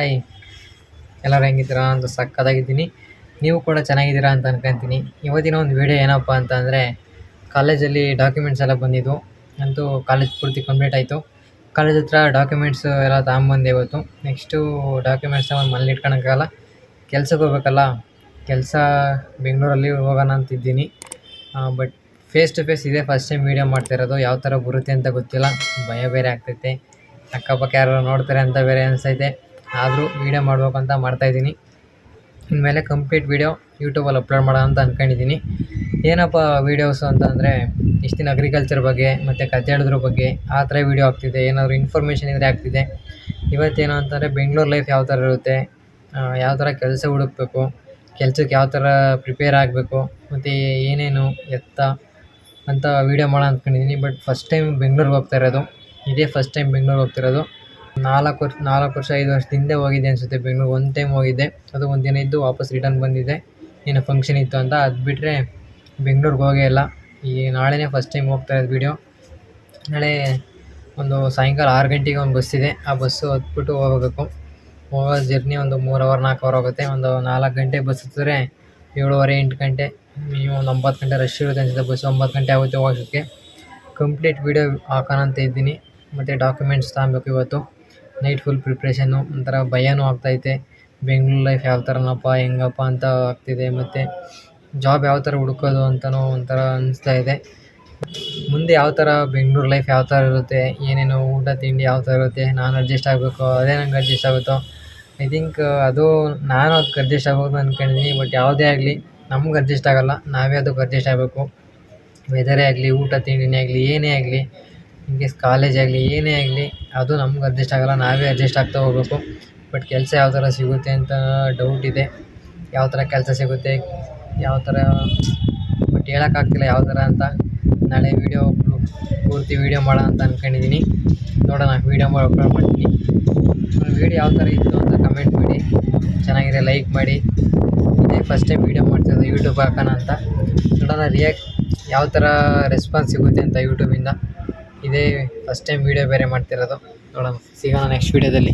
Hi. ಎಲ್ಲರೂ ಹೆಂಗಿದ್ದೀರಾ? ಅಂತ ಸಕ್ಕದಾಗಿದ್ದೀನಿ ನೀವು ಕೂಡ ಚೆನ್ನಾಗಿದ್ದೀರಾ ಅಂತ ಅನ್ಕೊಂತೀನಿ. ಇವತ್ತಿನ ಒಂದು ವಿಡಿಯೋ ಏನಪ್ಪ ಅಂತ ಅಂದರೆ ಕಾಲೇಜಲ್ಲಿ ಡಾಕ್ಯುಮೆಂಟ್ಸ್ ಎಲ್ಲ ಬಂದಿದ್ದು. ಅಂತೂ ಕಾಲೇಜ್ ಪೂರ್ತಿ ಕಂಪ್ಲೀಟ್ ಆಯಿತು. ಕಾಲೇಜ್ ಹತ್ರ ಡಾಕ್ಯುಮೆಂಟ್ಸ್ ಎಲ್ಲ ತಗೊಂಬಂದೆ ಇವತ್ತು. ನೆಕ್ಸ್ಟು ಡಾಕ್ಯುಮೆಂಟ್ಸ್ ಮನೇಲಿ ಇಟ್ಕೊಳಕ್ಕಾಗಲ್ಲ. ಕೆಲ್ಸಕ್ಕೆ ಹೋಗ್ಬೇಕಲ್ಲ. ಕೆಲಸ ಬೆಂಗಳೂರಲ್ಲಿ ಹೋಗೋಣ ಅಂತಿದ್ದೀನಿ. ಬಟ್ ಫೇಸ್ ಟು ಫೇಸ್ ಇದೇ ಫಸ್ಟ್ ಟೈಮ್ ವೀಡಿಯೋ ಮಾಡ್ತಿರೋದು ಯಾವ ಥರ ಬರುತ್ತೆ ಅಂತ ಗೊತ್ತಿಲ್ಲ. ಭಯ ಬೇರೆ ಆಗ್ತೈತೆ. ಅಕ್ಕಪಕ್ಕ ಯಾರು ನೋಡ್ತಾರೆ ಅಂತ ಬೇರೆ ಅನಿಸ್ತೈತೆ ಆದರೂ ವೀಡಿಯೋ ಮಾಡ್ಬೇಕು ಅಂತ ಮಾಡ್ತಾಯಿದ್ದೀನಿ ಇನ್ಮೇಲೆ ಕಂಪ್ಲೀಟ್ ವೀಡಿಯೋ ಯೂಟ್ಯೂಬಲ್ಲಿ ಅಪ್ಲೋಡ್ ಮಾಡೋಣ ಅಂತ ಅಂದ್ಕೊಂಡಿದ್ದೀನಿ ಏನಪ್ಪ ವೀಡಿಯೋಸು ಅಂತಂದರೆ ಇಷ್ಟು ದಿನ ಅಗ್ರಿಕಲ್ಚರ್ ಬಗ್ಗೆ, ಮತ್ತು ಕಥೆ ಬಗ್ಗೆ, ಆ ಥರ ವೀಡಿಯೋ ಆಗ್ತಿದೆ. ಏನಾದರೂ ಇನ್ಫಾರ್ಮೇಷನ್ ಇದ್ದರೆ ಆಗ್ತಿದೆ. ಇವತ್ತೇನು ಅಂತಂದರೆ ಬೆಂಗ್ಳೂರು ಲೈಫ್ ಯಾವ ಥರ ಇರುತ್ತೆ ಯಾವ ಥರ ಕೆಲಸ ಹುಡುಕಬೇಕು, ಕೆಲ್ಸಕ್ಕೆ ಯಾವ ಥರ ಪ್ರಿಪೇರ್ ಆಗಬೇಕು, ಮತ್ತು ಏನೇನು ಎತ್ತ ಅಂತ ವೀಡಿಯೋ ಮಾಡೋಣ ಅಂದ್ಕೊಂಡಿದ್ದೀನಿ ಬಟ್ ಫಸ್ಟ್ ಟೈಮ್ ಬೆಂಗ್ಳೂರಿಗೆ ಹೋಗ್ತಾ ಇರೋದು. ಇದೇ ಫಸ್ಟ್ ಟೈಮ್ ಬೆಂಗ್ಳೂರಿಗೆ ಹೋಗ್ತಿರೋದು ನಾಲ್ಕು ವರ್ಷ ನಾಲ್ಕು ವರ್ಷ, ಐದು ವರ್ಷದ ಹಿಂದೆ ಹೋಗಿದ್ದೆ ಅನಿಸುತ್ತೆ ಬೆಂಗ್ಳೂರು. ಒಂದು ಟೈಮ್ ಹೋಗಿದ್ದೆ. ಅದು ಒಂದು ದಿನ ಇದ್ದು ವಾಪಸ್ ರಿಟರ್ನ್ ಬಂದಿದ್ದೆ ಏನೋ ಫಂಕ್ಷನ್ ಇತ್ತು ಅಂತ. ಅದು ಬಿಟ್ಟರೆ ಬೆಂಗ್ಳೂರಿಗೆ ಹೋಗೇ ಇಲ್ಲ. ಈ ನಾಳೆನೇ ಫಸ್ಟ್ ಟೈಮ್ ಹೋಗ್ತಾ ಇರೋದು ವೀಡಿಯೋ ನಾಳೆ ಒಂದು ಸಾಯಂಕಾಲ ಆರು ಗಂಟೆಗೆ ಒಂದು ಬಸ್ ಇದೆ. ಆ ಬಸ್ಸು ಹತ್ಬಿಟ್ಟು ಹೋಗಬೇಕು. ಹೋಗೋ ಜರ್ನಿ ಒಂದು ಮೂರು ಅವರ್ ನಾಲ್ಕು ಅವರ್ ಆಗುತ್ತೆ. ಒಂದು ನಾಲ್ಕು ಗಂಟೆ ಬಸ್ ಹತ್ತಿದ್ರೆ ಏಳುವರೆ, ಎಂಟು ಗಂಟೆ ಮಿನಿಮಮ್ ಒಂದು ಒಂಬತ್ತು ಗಂಟೆ ರಶ್ ಇರುತ್ತೆ ಅನಿಸುತ್ತೆ ಬಸ್ ಒಂಬತ್ತು ಗಂಟೆ ಆಗುತ್ತೆ ಹೋಗೋಕ್ಕೆ ಕಂಪ್ಲೀಟ್ ವೀಡಿಯೋ ಹಾಕೋಣ ಅಂತ ಇದ್ದೀನಿ. ಮತ್ತು ಡಾಕ್ಯುಮೆಂಟ್ಸ್ ತಗೊಬೇಕು ಇವತ್ತು. ನೈಟ್ ಫುಲ್ ಪ್ರಿಪ್ರೇಷನ್ನು ಒಂಥರ ಭಯನೂ ಆಗ್ತೈತೆ. ಬೆಂಗ್ಳೂರು ಲೈಫ್ ಯಾವ ಥರನಪ್ಪ ಹೆಂಗಪ್ಪ ಅಂತ ಆಗ್ತಿದೆ. ಮತ್ತು ಜಾಬ್ ಯಾವ ಥರ ಹುಡುಕೋದು ಅಂತಲೂ ಒಂಥರ ಅನಿಸ್ತಾ ಇದೆ. ಮುಂದೆ ಯಾವ ಥರ ಬೆಂಗ್ಳೂರು ಲೈಫ್ ಯಾವ ಥರ ಇರುತ್ತೆ, ಏನೇನು ಊಟ, ತಿಂಡಿ ಯಾವ ಥರ ಇರುತ್ತೆ, ನಾನು ಅಡ್ಜಸ್ಟ್ ಆಗಬೇಕು, ಅದೇ ನಂಗೆ ಅಡ್ಜಸ್ಟ್ ಆಗುತ್ತೋ? ಐ ಥಿಂಕ್ ಅದು ನಾನು ಅದಕ್ಕೆ ಅಡ್ಜಸ್ಟ್ ಆಗ್ಬೇಕು ಅಂದ್ಕೊಂಡಿದ್ದೀನಿ ಬಟ್ ಯಾವುದೇ ಆಗಲಿ ನಮ್ಗೆ ಅಡ್ಜಸ್ಟ್ ಆಗೋಲ್ಲ. ನಾವೇ ಅದಕ್ಕೆ ಅಡ್ಜಸ್ಟ್ ಆಗಬೇಕು. ವೆದರೇ ಆಗಲಿ, ಊಟ, ತಿಂಡಿನೇ ಆಗಲಿ, ಏನೇ ಆಗಲಿ ಕೇಸ್ ಕಾಲೇಜ್ ಆಗಲಿ, ಏನೇ ಆಗಲಿ, ಅದು ನಮ್ಗೆ ಅಡ್ಜಸ್ಟ್ ಆಗೋಲ್ಲ, ನಾವೇ ಅಡ್ಜಸ್ಟ್ ಆಗ್ತಾ ಹೋಗಬೇಕು. ಬಟ್ ಕೆಲಸ ಯಾವ ಥರ ಸಿಗುತ್ತೆ ಅಂತ ಡೌಟ್ ಇದೆ. ಯಾವ ಥರ ಕೆಲಸ ಸಿಗುತ್ತೆ, ಯಾವ ಥರ ಬಟ್ ಹೇಳೋಕ್ಕಾಗ್ತಿಲ್ಲ ಯಾವ ಥರ ಅಂತ. ನಾಳೆ ವೀಡಿಯೋ ಪೂರ್ತಿ ವೀಡಿಯೋ ಮಾಡೋಣ ಅಂತ ಅಂದ್ಕೊಂಡಿದ್ದೀನಿ ನೋಡೋಣ ವೀಡಿಯೋ ಮಾಡಿ ಅಪ್ಲೋಡ್ ಮಾಡ್ತೀನಿ. ವೀಡಿಯೋ ಯಾವ ಥರ ಇತ್ತು ಅಂತ ಕಮೆಂಟ್ ಮಾಡಿ. ಚೆನ್ನಾಗಿದೆ ಲೈಕ್ ಮಾಡಿ. ಇದೇ ಫಸ್ಟ್ ಟೈಮ್ ವೀಡಿಯೋ ಮಾಡ್ತಿರೋದು ಯೂಟ್ಯೂಬ್ ಹಾಕೋಣ ಅಂತ. ನೋಡೋಣ ರಿಯಾಕ್ಟ್ ಯಾವ ಥರ ರೆಸ್ಪಾನ್ಸ್ ಸಿಗುತ್ತೆ ಅಂತ ಯೂಟ್ಯೂಬಿಂದ ಇದೇ ಫಸ್ಟ್ ಟೈಮ್ ವೀಡಿಯೋ ಬೇರೆ ಮಾಡ್ತಿರೋದು. ನೋಡೋಣ. ಸಿಗೋಣ ನೆಕ್ಸ್ಟ್ ವೀಡಿಯೋದಲ್ಲಿ